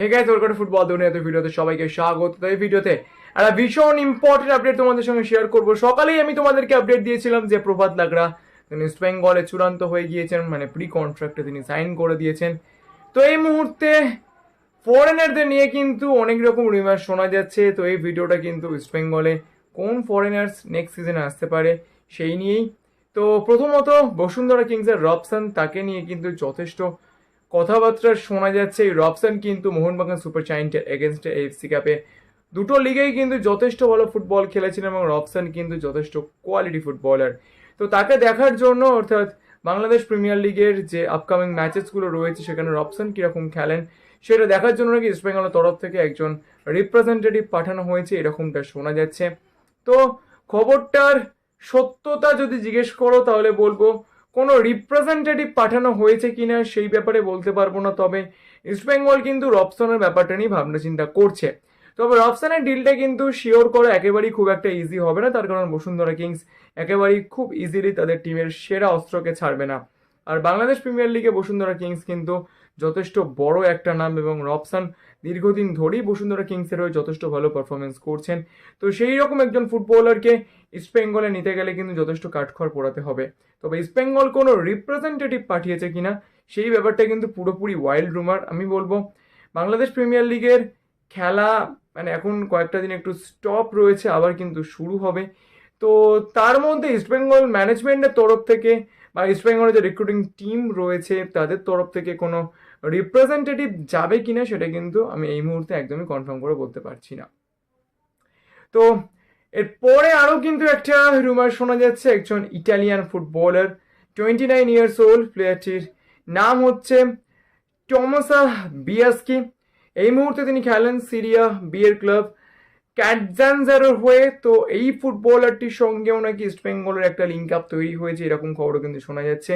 Hey guys welcome football দুনিয়াতে ভিডিওতে সবাইকে স্বাগত। এই ভিডিওতে একটা ভীষণ ইম্পর্টেন্ট আপডেট তোমাদের সঙ্গে শেয়ার করব। সকালেই আমি তোমাদেরকে আপডেট দিয়েছিলাম যে প্রভাত লাগরা ইস্ট বেঙ্গলে চূড়ান্ত হয়ে গিয়েছেন মানে প্রি কন্ট্রাক্টে তিনি সাইন করে দিয়েছেন। তো এই মুহূর্তে ফরেনারদের নিয়ে কিন্তু অনেক রকম রিমার শোনা যাচ্ছে। তো এই ভিডিওটা কিন্তু ইস্ট বেঙ্গলে কোন ফরেনার্স নেক্সট সিজনে আসতে পারে সেই নিয়েই। তো প্রথমত বসুন্ধরা কিংসের রবসান তাকে নিয়ে কিন্তু যথেষ্ট কথাবার্তা শোনা যাচ্ছে, এই রবসান কিন্তু মোহনবাগান সুপার জায়েন্টের এগেনস্টে এফসি কাপে দুটো লিগেই কিন্তু যথেষ্ট ভালো ফুটবল খেলেছেন এবং রবসান কিন্তু যথেষ্ট কোয়ালিটি ফুটবলার তো তাকে দেখার জন্য অর্থাৎ বাংলাদেশ প্রিমিয়ার লিগের যে আপকামিং ম্যাচেসগুলো রয়েছে, সেখানে রবসান কীরকম খেলেন, সেটা দেখার জন্য নাকি ইস্ট বেঙ্গলের তরফ থেকে একজন রিপ্রেজেন্টেটিভ পাঠানো হয়েছে, এরকমটা শোনা যাচ্ছে। তো খবরটার সত্যতা যদি জিজ্ঞেস করো, তাহলে বলব কোনো রিপ্রেজেন্টেটিভ পাঠানো হয়েছে কি না সেই ব্যাপারে বলতে পারব না, তবে ইস্টবেঙ্গল কিন্তু রবসনের ব্যাপারটা নিয়ে ভাবনা চিন্তা করছে। তবে রবসানের ডিলটা কিন্তু শিওর করা একেবারেই খুব একটা ইজি হবে না, তার কারণ বসুন্ধরা কিংস একেবারেই খুব ইজিলি তাদের টিমের সেরা অস্ত্রকে ছাড়বে না। আর বাংলাদেশ প্রিমিয়ার লিগে বসুন্ধরা কিংস কিন্তু যথেষ্ট বড় একটা নাম এবং রবসান দীর্ঘদিন ধরেই বসুন্ধরা কিংসের হয়ে যথেষ্ট ভালো পারফরমেন্স করছেন। তো সেই রকম একজন ফুটবলারকে ইস্টবেঙ্গলে নিতে গেলে কিন্তু যথেষ্ট কাঠখড় পোড়াতে হবে। তবে ইস্টবেঙ্গল কোনো রিপ্রেজেন্টেটিভ পাঠিয়েছে কিনা, সেই ব্যাপারটা কিন্তু পুরোপুরি ওয়াইল্ড রুমার আমি বলব, বাংলাদেশ প্রিমিয়ার লিগের খেলা মানে এখন কয়েকটা দিন একটু স্টপ রয়েছে, আবার কিন্তু শুরু হবে। তো তার মধ্যে ইস্টবেঙ্গল ম্যানেজমেন্টের তরফ থেকে বা ইস্ট ইস্টবেঙ্গলের যে রিক্রুটিং টিম রয়েছে, তাদের তরফ থেকে কোনো রিপ্রেজেন্টেটিভ যাবে কিনা সেটা কিন্তু আমি এই মুহূর্তে একদমই কনফার্ম করে বলতে পারছি না। তো এরপরে আরও কিন্তু একটা রুমার শোনা যাচ্ছে, একজন Italian footballer twenty nine years old প্লেয়ারটির নাম হচ্ছে টমাসা বিয়াসকি এই মুহূর্তে তিনি খেলেন সিরিয়া বিয়ের ক্লাব ক্যাটজানজারের হয়ে তো এই ফুটবলারটির সঙ্গেও নাকি ইস্টবেঙ্গলের একটা লিঙ্ক আপ তৈরি হয়েছে, এরকম খবরও কিন্তু শোনা যাচ্ছে।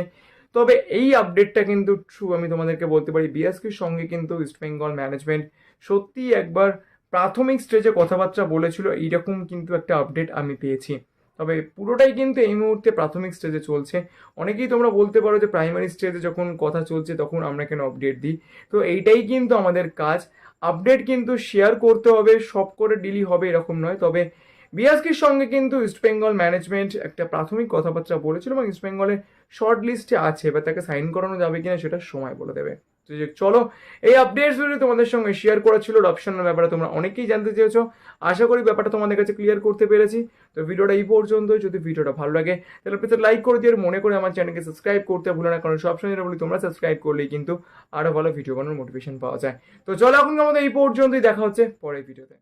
তবে এই আপডেটটা কিন্তু ট্রু আমি তোমাদেরকে বলতে পারি বিএসকির সঙ্গে কিন্তু ইস্টবেঙ্গল ম্যানেজমেন্ট সত্যিই একবার প্রাথমিক স্টেজে কথাবার্তা বলেছিল, এইরকম কিন্তু একটা আপডেট আমি পেয়েছি। তবে পুরোটাই কিন্তু এই মুহূর্তে প্রাথমিক স্টেজে চলছে। অনেকেই তোমরা বলতে পারো যে প্রাইমারি স্টেজে যখন কথা চলছে তখন আমরা কেন আপডেট দিই? তো এইটাই কিন্তু আমাদের কাজ। আপডেট কিন্তু শেয়ার করতে হবে সব করে ডিলি হবে এরকম নয়। তবে বিএসকির সঙ্গে কিন্তু ইস্টবেঙ্গল ম্যানেজমেন্ট একটা প্রাথমিক কথাবার্তা বলেছিল এবং ইস্টবেঙ্গলের শর্ট লিস্টে আছে, এবার তাকে সাইন করানো যাবে কিনা সেটা সময় বলে দেবে। চলো। এই আপডেটস যদি তোমাদের সঙ্গে শেয়ার করা ছিল অপশনের ব্যাপারে তোমরা অনেকেই জানতে চেয়েছো। আশা করি ব্যাপারটা তোমাদের কাছে ক্লিয়ার করতে পেরেছি। তো ভিডিওটা এই পর্যন্ত, যদি ভিডিওটা ভালো লাগে, তাহলে প্লিজ লাইক করে আর মনে করে আমার চ্যানেলকে সাবস্ক্রাইব করতে ভুলো না, কারণ সবসময় যেটা বলি, তোমরা সাবস্ক্রাইব করলেই কিন্তু আরও ভালো ভিডিও বানানোর মোটিভেশন পাওয়া যায়। তো চলো এখন আমাদের এই পর্যন্তই, দেখা হচ্ছে পরের ভিডিওতে